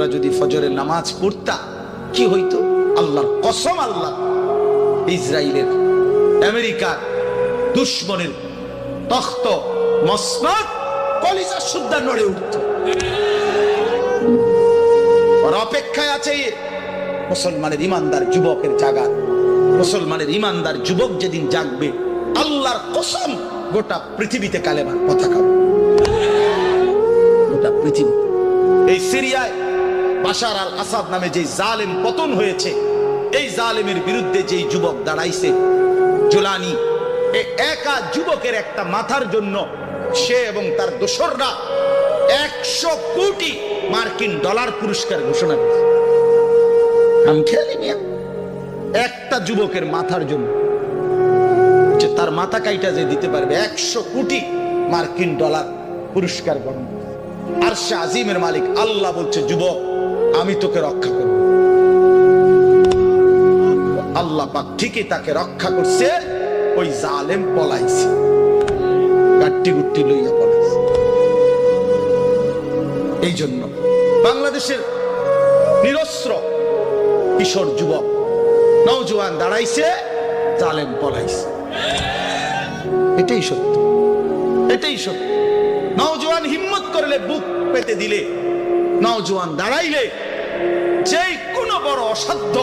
আমরা যদি ফজরের নামাজ পড়তাম কি হইতো? আল্লাহর কসম আল্লাহ। ইসরায়েলের আমেরিকার দুশ্মনের তখ্ত মসনদ কলিজা সুদ্ধা নড়ে উঠত। অপেক্ষায় আছে মুসলমানের ইমানদার যুবকের জাগা। মুসলমানের ইমানদার যুবক যেদিন জাগবে, আল্লাহর কসম গোটা পৃথিবীতে কালেমার পতাকা। গোটা পৃথিবী এই সিরিয়ায় বাশার আল আসাদ নামে যে জালেম পতন হয়েছে, এই জালেমের বিরুদ্ধে যেই যুবক দাঁড়াইছে, জোলানি একা যুবকের একটা মাথার জন্য সে এবং তার দোসররা একশো কোটি মার্কিন ডলার পুরস্কার ঘোষণা করেছে আমি খেয়ালি একটা যুবকের মাথার জন্য যে তার মাথা কাইটা যে দিতে পারবে, একশো কোটি মার্কিন ডলার পুরস্কার গ্রহণ করেছে। আর সে আজিমের মালিক আল্লাহ বলছে, যুবক আমি তোকে রক্ষা করব। আল্লাহ পাক ঠিকই তাকে রক্ষা করছে, ওই জালেম পলাইছে। গাট্টি গুট্টি লইয়া পলাইছে। এই জন্য বাংলাদেশের নিরস্ত্র কিশোর যুবক নৌজওয়ান দাঁড়াইছে, জালেম পলাইছে। এটাই সত্য এটাই সত্য। নওজোয়ান হিম্মত করলে বুক পেতে দিলে নওজোয়ান দাঁড়াইলে যেই কোনো বড় অসাধ্য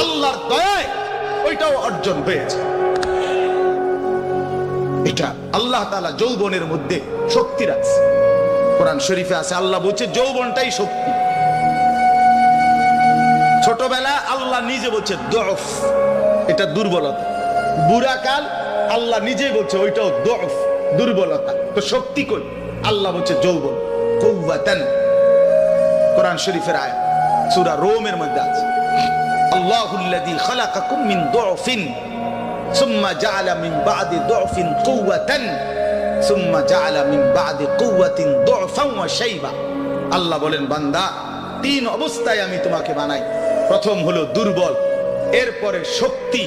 আল্লাহর দয়ায় ওইটাও অর্জন হয়েছে এটা আল্লাহ তাআলা যৌবনের মধ্যে শক্তি রাখছে। কোরআন শরীফে আছে, আল্লাহ বলছে, যৌবনটাই শক্তি। ছোটবেলা আল্লাহ নিজে বলছে দফ এটা দুর্বলতা। বুড়াকাল আল্লাহ নিজে বলছে, ওইটাও দফ দুর্বলতা। তো শক্তি কই? আল্লাহ বলছে, যৌবন। কৌবাতান কোরআন শরীফের আয় সূরা রোমের মধ্যে আছে। আল্লাহুল্লাযী খালাকাকুম মিন সুম্মা জাআলা মিন বাদি দুফিন কুওয়াতান, সুম্মা জাআলা মিন বাদি কুওয়াতিন ওয়া শাইবা। আল্লাহ বলেন, বান্দা, তিন অবস্থায় আমি তোমাকে বানাই। প্রথম হলো দুর্বল, এরপরে শক্তি,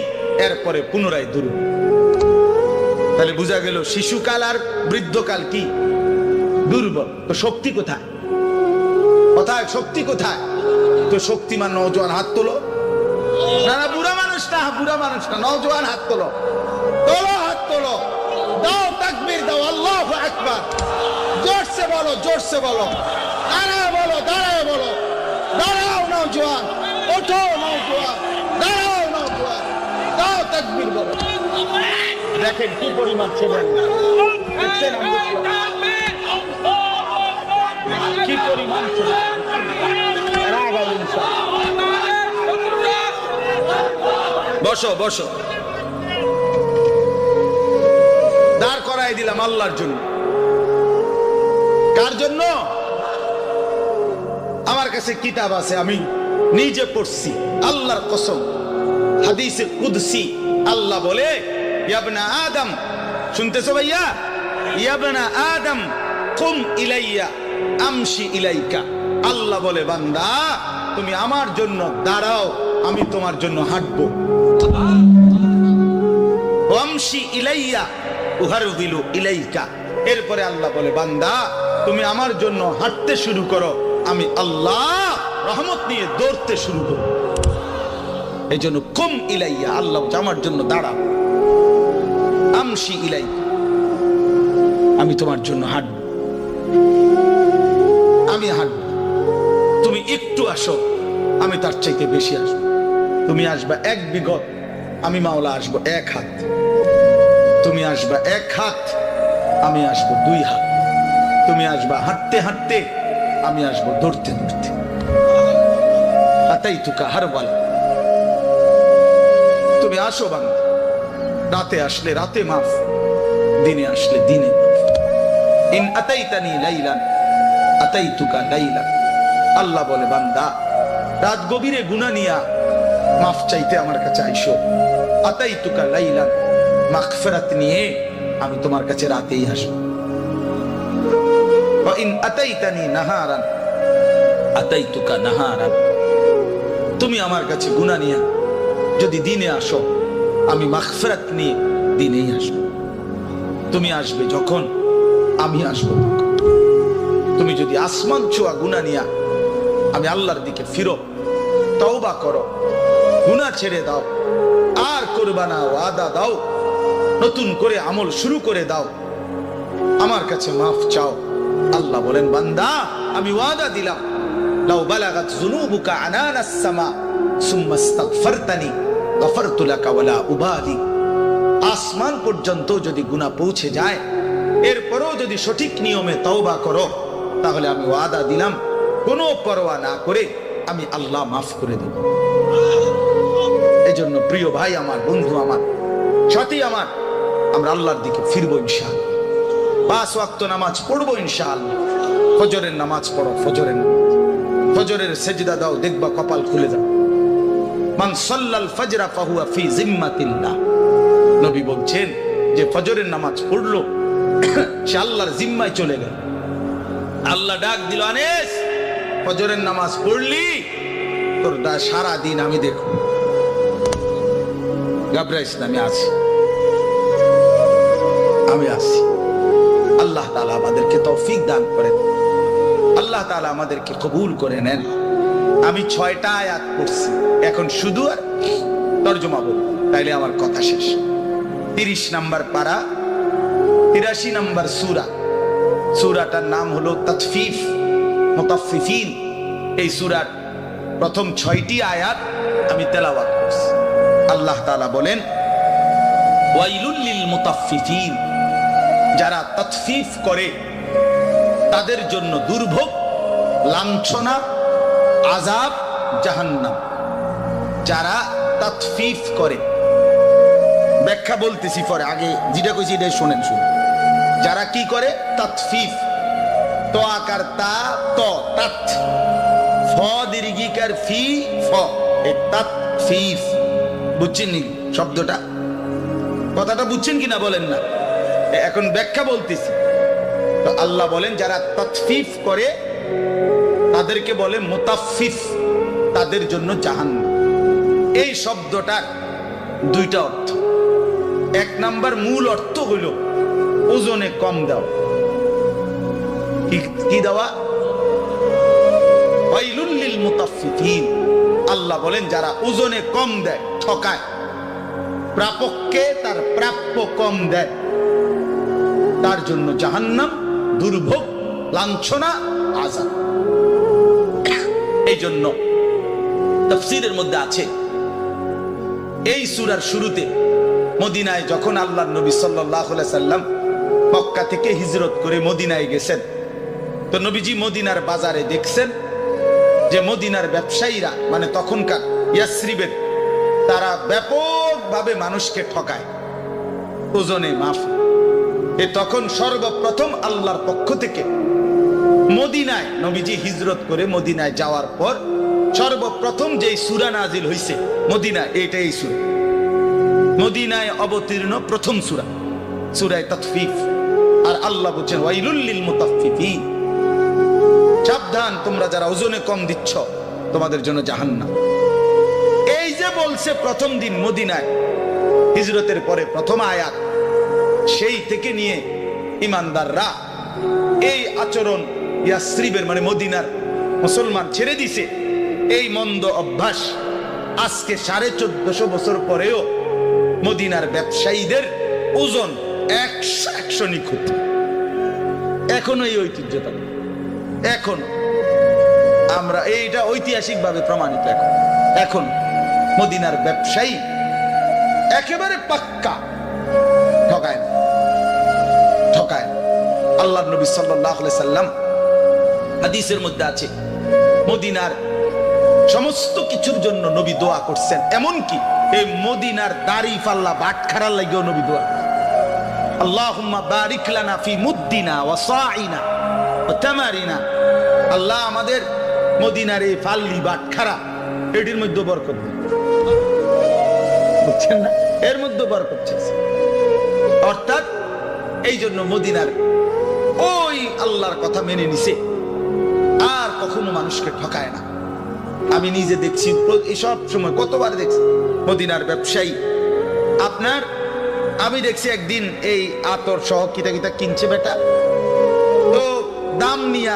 এরপরে পুনরায় দুর্বল। তাহলে বোঝা গেল, শিশুকাল আর বৃদ্ধকাল কি? দুর্বল। তো শক্তি কোথায়? কোথায়? শক্তি কোথায়? তো শক্তিমান নৌজওয়ান হাত তোলো। না না বুড়া মানুষ না বুড়া মানুষ না নৌজওয়ান হাত তোলো। তোলো হাত তোলো। দাও তাকবীর দাও আল্লাহ আকবার। জোরসে বলো জোরসে বলো। দাঁড়াও বলো দাঁড়াও বলো। দাঁড়াও নৌজওয়ান ওঠো নৌজওয়ান দাঁড়াও নৌজওয়ান দাও তাকবীর বলো। দেখেন কি পরিমাণ ছেলে কি পরিমাণ ছেলে। বসো বসো। দাঁড় করাই দিলাম আল্লাহর জন্য। কার জন্য? আমার কাছে কিতাব আছে, আমি নিজে পড়ছি, আল্লাহর কসম। হাদিসে কুদসি, আল্লাহ বলে, ইয়াবনা আদম, শুনতেছো ভাইয়া? ইয়াবনা আদম, কুম ইলাইয়া, আমশি ইলাইকা। আল্লাহ বলে, বান্দা, তুমি আমার জন্য দাঁড়াও, আমি তোমার জন্য হাঁটবো। ইলাইয়া ইলাইকা। এরপরে আল্লাহ বলে, বান্দা, তুমি আমার জন্য হাঁটতে শুরু করো, আমি আল্লাহ রহমত নিয়ে দৌড়তে শুরু করো এই জন্য কুম ইলাইয়া, আল্লাহ আমার জন্য দাঁড়াও। আমশি ইলাই আমি তোমার জন্য হাঁটব। আমি হাঁটব। একটু আসো, আমি তার চাইতে বেশি আসব। তুমি আসবা এক বিগত, আমি মাওলা আসব এক হাত। তুমি আসবা এক হাত, আমি আসব দুই হাত। তুমি আসবা হাঁটতে হাঁটতে, আমি আসব দৌড়তে দৌড়তে। আতাই তুকা হার বলা তুমি আসো বাংলা রাতে আসলে রাতে মাফ, দিনে আসলে দিনে ইন আতাইতানি লাইলান, আতাইতুকা লাইলান। আল্লাহ বলে, বান্দা, রাত গভীরে গুনাহ নিয়া মাফ চাইতে আমার কাছে আইসো। আতাইতুকা লাইলান, মাগফিরাত নিয়ে আমি তোমার কাছে রাতেই আসব। তুমি আমার কাছে গুনাহ নিয়া যদি দিনে আসো, আমি মাগফিরাত নিয়ে দিনেই আসব। তুমি আসবে যখন আমি আসব। তুমি যদি আসমান ছোঁয়া গুনা নিয়া আমি আল্লাহর দিকে ফিরো, তওবা করো, গুনাহ ছেড়ে দাও, আর করবা না, ওয়াদা দাও, নতুন করে আমল শুরু করে দাও। আমার কাছে মাফ চাও। আল্লাহ বলেন, বান্দা, আমি ওয়াদা দিলাম। লাউ বালাগাত যুনুবুকা আনানাস সামা, সুম্মা ইস্তাগফারতানি, গফারতু লাকা ওয়ালা উবালি আসমান পর্যন্ত যদি গুনাহ পৌঁছে যায়, এরপরও যদি সঠিক নিয়মে তওবা করো, তাহলে আমি ওয়াদা দিলাম। কোনো পরোয়া না করে আমি আল্লাহ মাফ করে দেব। এই জন্য প্রিয় ভাই আমার, বন্ধু আমার, সাথী আমার, আমরা আল্লাহর দিকে ফিরবো ইনশাআল্লাহ। পাঁচ ওয়াক্ত নামাজ পড়ব ইনশাআল্লাহ। ফজরের নামাজ পড়ো, ফজরের ফজরের সেজদা দাও, দেখবা কপাল খুলে যাও মান সাল্লাল ফজরা ফাহুয়া ফি জিম্মাতিল্লাহ। নবী বলছেন যে ফজরের নামাজ পড়ল, সে আল্লাহর জিম্মায় চলে গেল। আল্লাহ ডাক দিল, আনেস! ফজরের নামাজ পড়লি, তোর সারা দিন আমি দেখো ঘাবড়াইস না, আমি আছি। আমি আছি। আল্লাহ তালা আমাদেরকে তৌফিক দান করেন আল্লাহ তালা আমাদেরকে কবুল করে নেন। আমি ছয়টা আয়াত পড়ছি। এখন শুধু আর তর্জমা বল তাইলে আমার কথা শেষ। তিরিশ নাম্বার পারা, তিরাশি নাম্বার সুরা। সুরাটার নাম হলো তৎফিফ মুতাফফিফিন, এই সুরার প্রথম ছয়টি আয়াত আমি তেলাওয়াত করছি। আল্লাহ তাআলা বলেন, ওয়াইলুল লিল যারা তৎফিফ করে, তাদের জন্য দুর্ভোগ, লাঞ্ছনা আজাব জাহান্নাম। যারা তৎফিফ করে, ব্যাখ্যা বলতেছি পরে, আগে যেটা কইছি এটা শোনেন শুনুন। যারা কি করে? তৎফিফ তো আকার তা ত, তাত। ফ দীর্ঘিকার ফি, ফ। এই তাৎফিফ বুঝছেন নি শব্দটা? কথাটা বুঝছেন কিনা বলেন না? এখন ব্যাখ্যা বলতেছি। তো আল্লাহ বলেন, যারা তৎফিফ করে, তাদেরকে বলে মুতাফিফ তাদের জন্য জাহান্নাম। এই শব্দটার দুইটা অর্থ। এক নাম্বার মূল অর্থ হইল, ওজনে কম দেওয়া কি- দেওয়া? ওয়াইলুল লিল মুতাফফিফিন। আল্লাহ বলেন, যারা ওজনে কম দেয়, ঠকায়। প্রাপককে তার প্রাপ্য কম দেয়। তার জন্য জাহান্নাম দুর্ভোগ, লাঞ্ছনা আজাব এই জন্য তফসিরের মধ্যে আছে, এই সুরার শুরুতে মদিনায় যখন আল্লাহ নবী সাল্লাহ সাল্লাম মক্কা থেকে হিজরত করে মদিনায় গেছেন তো নবীজি মদিনার বাজারে দেখছেন যে মদিনার ব্যবসায়ীরা মানে তখনকার ইয়াসরিবের, তারা ব্যাপকভাবে মানুষকে ঠকায়। ওজনে মাফ। এ তখন সর্বপ্রথম আল্লাহর পক্ষ থেকে মদিনায়, নবীজি হিজরত করে মদিনায় যাওয়ার পর সর্বপ্রথম যে সুরা নাজিল হইছে, মদিনা, এটাই সুরা। মদিনায় অবতীর্ণ প্রথম সুরা, সুরায় তৎফিফ আর আল্লাহ বলছেন ওয়াইলুল্লিল মুতাফফিফিন। সাবধান, তোমরা যারা ওজনে কম দিচ্ছ, তোমাদের জন্য জাহান্নাম। এই যে বলছে প্রথম দিন মদিনায়, হিজরতের পরে প্রথম আয়াত, সেই থেকে নিয়ে ইমানদাররা এই আচরণ ইয়াসরিবের মানে মদিনার মুসলমান ছেড়ে দিছে। এই মন্দ অভ্যাস আজকে সাড়ে চোদ্দশো বছর পরেও মদিনার ব্যবসায়ীদের ওজন একশো একশো নিখুঁত। এখনও এই ঐতিহ্যতা এখন আমরা এইটা ঐতিহাসিক ভাবে প্রমাণিত এখন। এখন মদিনার ব্যবসায়ী একেবারে পাক্কা ঠকায় না। ঠকায়। আল্লাহ নবী সাল্লাহ সাল্লাম হাদিসের মধ্যে আছে, মদিনার সমস্ত কিছুর জন্য নবী দোয়া করছেন। এমনকি এই মদিনার দাড়ি পাল্লা বাটখারার লাগেও নবী দোয়া আল্লাহ আল্লাহুম্মা বারিক লানা ফি মুদ্দিনা ওয়া সাইনা ওয়া আল্লাহ আমাদের মদিনার এই ফাল্লি বাটখারা এটির মধ্যে বরকত বুঝছেন না? এর মধ্যে বরকত অর্থাৎ এই জন্য মদিনার ওই আল্লাহর কথা মেনে নিছে, আর কখনো মানুষকে ঠকায় না। আমি নিজে দেখছি সব সময় কতবার দেখছি, মদিনার ব্যবসায়ী। আপনার, আমি দেখছি একদিন এই আতর সহ কিতা কিতা কিনছে বেটা। তো দাম নিয়া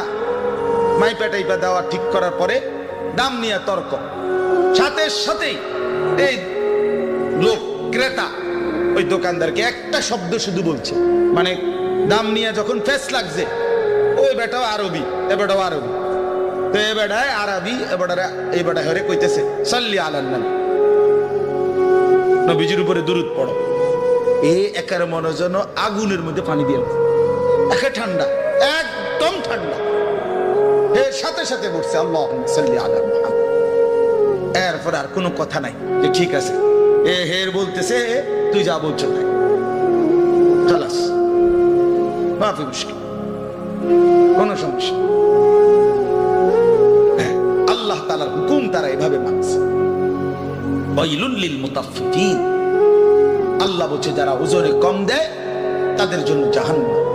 মাইপা টাইপা দেওয়া ঠিক করার পরে দাম নিয়া তর্ক। সাথে সাথেই এই লোক, ক্রেতা ওই দোকানদারকে একটা শব্দ শুধু বলছে। মানে দাম নিয়ে যখন ফেস লাগছে, ওই বেটাও আরবি, এ বেটাও আরবি। তো এ বেটায় আরবি, এ বেটারে এই বেটা হরে কইতেছে, সাল্লি আলান্নান নবীজির উপরে দুরুদ পড়ো। এ একার মনে যেন আগুনের মধ্যে পানি দিয়ে একে ঠান্ডা। একদম ঠান্ডা। এর সাথে সাথে বলছে আল্লাহ এরপর আর কোনো কথা নাই। যে ঠিক আছে। এ হের বলতেছে তুই যা বলছো খালাস। মাফি মুশকিল। কোনো সমস্যা হ্যাঁ, আল্লাহ তালার হুকুম তারা এভাবে মানছে। আল্লাহ বলছে যারা ওজনে কম দেয় তাদের জন্য জাহান্নাম।